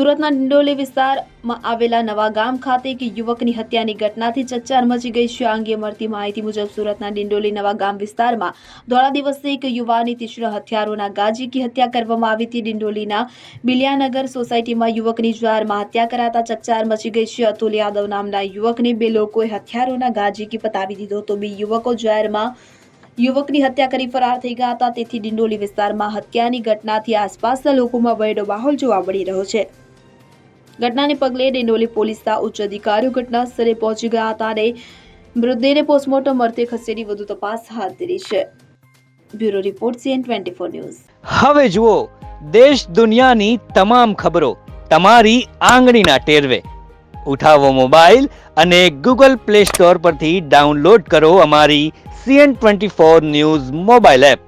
સુરતના ડિંડોલી વિસ્તારમાં આવેલા નવા ગામ ખાતે એક યુવકની હત્યાની ઘટનાથી ચકચાર મચી ગઈ છે. આ અંગે મળતી માહિતી મુજબ સુરતના ડિંડોલી નવા ગામ વિસ્તારમાં ધોળા દિવસે એક યુવાની તીક્ષ્ણ હથિયારોના ગાજીકી હત્યા કરવામાં આવી હતી. ડિંડોલીના બિલિયાનગર સોસાયટીમાં યુવકની જાહેરમાં હત્યા કરાતા ચકચાર મચી ગઈ છે. અતુલ યાદવ નામના યુવકને બે લોકોએ હથિયારોના ગાજીકી પતાવી દીધો તો બે યુવકો જાહેરમાં યુવકની હત્યા કરી ફરાર થઈ ગયા હતા. તેથી ડિંડોલી વિસ્તારમાં હત્યાની ઘટનાથી આસપાસના લોકોમાં વૈડો માહોલ જોવા મળી રહ્યો છે. ઘટનાને પગલે ડિંડોલી પોલીસના ઉચ્ચ અધિકારીઓ ઘટના સ્થળે પહોંચી ગયા હતા અને મૃતદેહને પોસ્ટમોર્ટમ અર્થે ખસેડી વધુ તપાસ હાથ ધરી છે. Bureau report CN twenty four news. હવે જુઓ, દેશ દુનિયાની તમામ ખબરો તમારી આંગળીના ટેરવે. ઉઠાવો મોબાઈલ અને ગૂગલ પ્લે સ્ટોર પરથી ડાઉનલોડ કરો અમારી CN twenty four news mobile app.